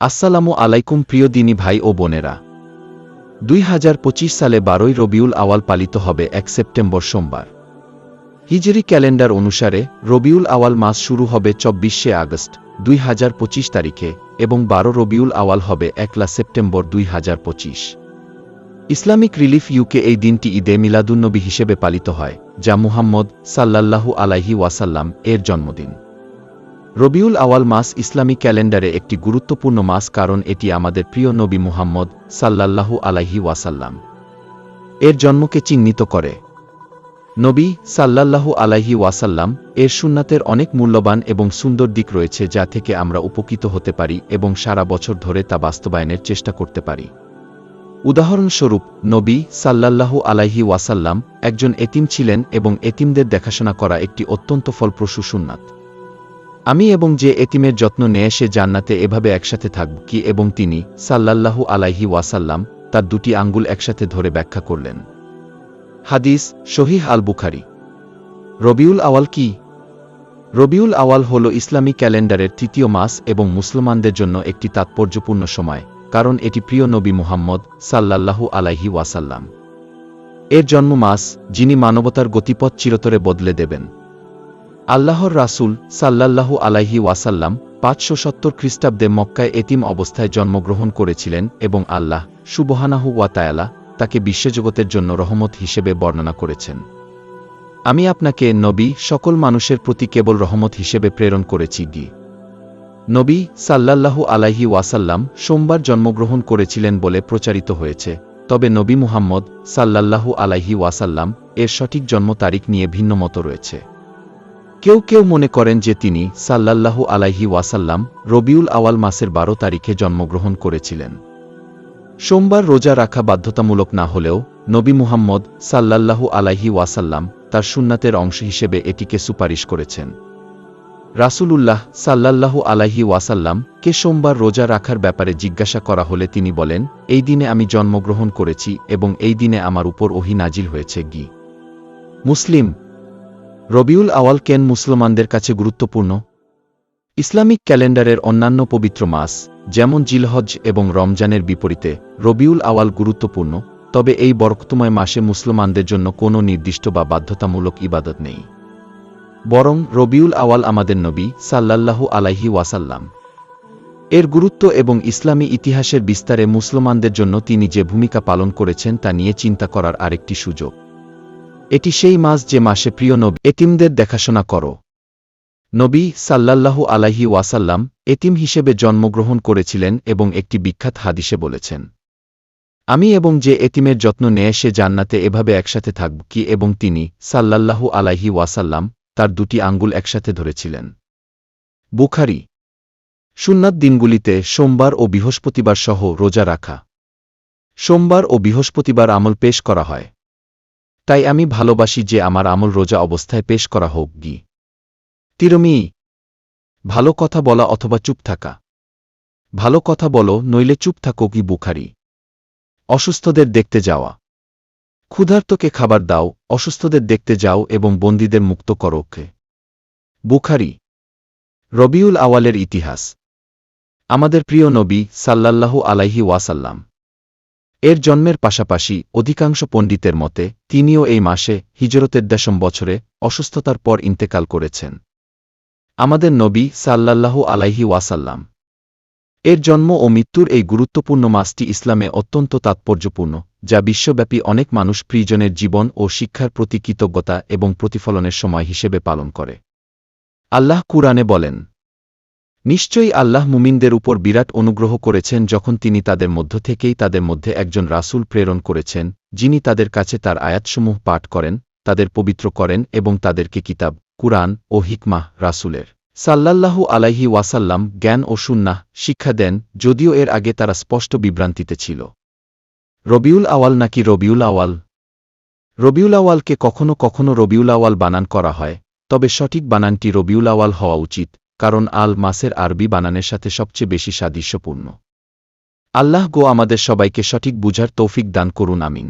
আসসালামু আলাইকুম প্রিয় দিনী ভাই ও বোনেরা। দুই হাজার পঁচিশ সালে বারোই রবিউল আওয়াল পালিত হবে এক সেপ্টেম্বর সোমবার। হিজরি ক্যালেন্ডার অনুসারে রবিউল আওয়াল মাস শুরু হবে চব্বিশে আগস্ট, দুই হাজার পঁচিশ তারিখে এবং বারো রবিউল আওয়াল হবে একলা সেপ্টেম্বর, দুই হাজার পঁচিশ। ইসলামিক রিলিফ ইউকে এই দিনটি ঈদে মিলাদুন্নবী হিসেবে পালিত হয়, যা মুহাম্মদ সাল্লাল্লাহু আলাইহি ওয়াসাল্লাম এর জন্মদিন। রবিউল আওয়াল মাস ইসলামী ক্যালেন্ডারে একটি গুরুত্বপূর্ণ মাস কারণ এটি আমাদের প্রিয় নবী মুহাম্মদ সাল্লাল্লাহু আলাইহি ওয়াসাল্লাম। এর জন্মকে চিহ্নিত করে। নবী সাল্লাল্লাহু আলাইহি ওয়াসাল্লাম এর সুন্নাতের অনেক মূল্যবান এবং সুন্দর দিক রয়েছে যা থেকে আমরা উপকৃত হতে পারি এবং সারা বছর ধরে তা বাস্তবায়নের চেষ্টা করতে পারি। উদাহরণস্বরূপ, নবী সাল্লাল্লাহু আলাইহি ওয়াসাল্লাম একজন এতিম ছিলেন এবং এতিমদের দেখাশোনা করা একটি অত্যন্ত ফলপ্রসূ সুন্নাত। আমি এবং যে এতিমের যত্ন নেয় সে জান্নাতে এভাবে একসাথে থাকব কি এবং তিনি, সাল্লাল্লাহু আলাইহি ওয়াসাল্লাম, তার দুটি আঙ্গুল একসাথে ধরে ব্যাখ্যা করলেন। হাদিস শহীহ আল বুখারি রবিউল আওয়াল কি? রবিউল আওয়াল হল ইসলামী ক্যালেন্ডারের তৃতীয় মাস এবং মুসলমানদের জন্য একটি তাৎপর্যপূর্ণ সময়, কারণ এটি প্রিয় নবী মুহাম্মদ সাল্লাল্লাহু আলাইহি ওয়াসাল্লাম। এর জন্ম মাস, যিনি মানবতার গতিপথ চিরতরে বদলে দেবেন। আল্লাহর রাসূল সাল্লাল্লাহু আলাইহি ওয়াসাল্লাম পাঁচশো সত্তর খ্রিস্টাব্দে মক্কায় এতিম অবস্থায় জন্মগ্রহণ করেছিলেন এবং আল্লাহ সুবহানাহু ওয়াতায়ালা তাকে বিশ্বজগতের জন্য রহমত হিসেবে বর্ণনা করেছেন। আমি আপনাকে নবী সকল মানুষের প্রতি কেবল রহমত হিসেবে প্রেরণ করেছি গি নবী সাল্লাল্লাহু আলাইহি ওয়াসাল্লাম সোমবার জন্মগ্রহণ করেছিলেন বলে প্রচারিত হয়েছে, তবে নবী মুহাম্মদ সাল্লাল্লাহু আলাইহি ওয়াসাল্লাম এর সঠিক জন্ম তারিখ নিয়ে ভিন্ন মত রয়েছে। কেউ কেউ মনে করেন যে তিনি সাল্লাল্লাহু আলাইহি ওয়াসাল্লাম রবিউল আওয়াল মাসের বারো তারিখে জন্মগ্রহণ করেছিলেন। সোমবার রোজা রাখা বাধ্যতামূলক না হলেও নবী মুহাম্মদ সাল্লাল্লাহু আলাইহি ওয়াসাল্লাম তার সুন্নাতের অংশ হিসেবে এটিকে সুপারিশ করেছেন। রাসূলুল্লাহ সাল্লাল্লাহু আলাইহি ওয়াসাল্লাম কে সোমবার রোজা রাখার ব্যাপারে জিজ্ঞাসা করা হলে তিনি বলেন, এই দিনে আমি জন্মগ্রহণ করেছি এবং এই দিনে আমার উপর ওহি নাজিল হয়েছে গি। মুসলিম রবিউল আওয়াল কেন মুসলমানদের কাছে গুরুত্বপূর্ণ? ইসলামিক ক্যালেন্ডারের অন্যান্য পবিত্র মাস, যেমন জিলহজ এবং রমজানের বিপরীতে, রবিউল আওয়াল গুরুত্বপূর্ণ, তবে এই বরকতময় মাসে মুসলমানদের জন্য কোনো নির্দিষ্ট বা বাধ্যতামূলক ইবাদত নেই। বরং রবিউল আওয়াল আমাদের নবী সাল্লাল্লাহু আলাইহি ওয়াসাল্লাম। এর গুরুত্ব এবং ইসলামী ইতিহাসের বিস্তারে মুসলমানদের জন্য তিনি যে ভূমিকা পালন করেছেন তা নিয়ে চিন্তা করার আরেকটি সুযোগ। এটি সেই মাস যে মাসে প্রিয় নবী, এতিমদের দেখাশোনা করো। নবী সাল্লাল্লাহু আলাইহি ওয়াসাল্লাম এতিম হিসেবে জন্মগ্রহণ করেছিলেন এবং একটি বিখ্যাত হাদিসে বলেছেন, আমি এবং যে এতিমের যত্ন নেয় সে জান্নাতে এভাবে একসাথে থাকব কি? এবং তিনি সাল্লাল্লাহু আলাইহি ওয়াসাল্লাম তার দুটি আঙ্গুল একসাথে ধরেছিলেন। বুখারি, সুন্নাত দিনগুলিতে সোমবার ও বৃহস্পতিবার সহ রোজা রাখা। সোমবার ও বৃহস্পতিবার আমল পেশ করা হয়। তাই আমি ভালোবাসি যে আমার আমল রোজা অবস্থায় পেশ করা হোক, গি। তিরমি, ভালো কথা বলা অথবা চুপ থাকা। ভালো কথা বলো, নইলে চুপ থাকো কি বুখারি। অসুস্থদের দেখতে যাওয়া। ক্ষুধার্তকে খাবার দাও, অসুস্থদের দেখতে যাও এবং বন্দীদের মুক্ত করো কে বুখারি, রবিউল আওয়ালের ইতিহাস। আমাদের প্রিয় নবী সাল্লাল্লাহু আলাইহি ওয়াসাল্লাম। এর জন্মের পাশাপাশি অধিকাংশ পণ্ডিতের মতে, তিনিও এই মাসে হিজরতের দশম বছরে অসুস্থতার পর ইন্তেকাল করেছেন। আমাদের নবী সাল্লাল্লাহু আলাইহি ওয়াসাল্লাম। এর জন্ম ও মৃত্যুর এই গুরুত্বপূর্ণ মাসটি ইসলামে অত্যন্ত তাৎপর্যপূর্ণ, যা বিশ্বব্যাপী অনেক মানুষ প্রিয়জনের জীবন ও শিক্ষার প্রতি কৃতজ্ঞতা এবং প্রতিফলনের সময় হিসেবে পালন করে। আল্লাহ কুরআনে বলেন নিশ্চয়ই আল্লাহ মুমিনদের উপর বিরাট অনুগ্রহ করেছেন যখন তিনি তাদের মধ্য থেকেই তাদের মধ্যে একজন রাসূল প্রেরণ করেছেন, যিনি তাদের কাছে তার আয়াতসমূহ পাঠ করেন, তাদের পবিত্র করেন এবং তাদেরকে কিতাব, কুরআন ও হিকমাহ রাসূলের সাল্লাল্লাহু আলাইহি ওয়াসাল্লাম জ্ঞান ও সুন্নাহ শিক্ষা দেন, যদিও এর আগে তারা স্পষ্ট বিভ্রান্তিতে ছিল। রবিউল আওয়াল নাকি রবিউল আওয়াল? রবিউল আওয়ালকে কখনো কখনো রবিউল আওয়াল বানান করা হয়, তবে সঠিক বানানটি রবিউল আওয়াল হওয়া উচিত। কারণ আল মাসের আরবি বানানের সাথে সবচেয়ে বেশি সাদৃশ্যপূর্ণ। আল্লাহ গো আমাদের সবাইকে সঠিক বুঝার তৌফিক দান করুন, আমিন।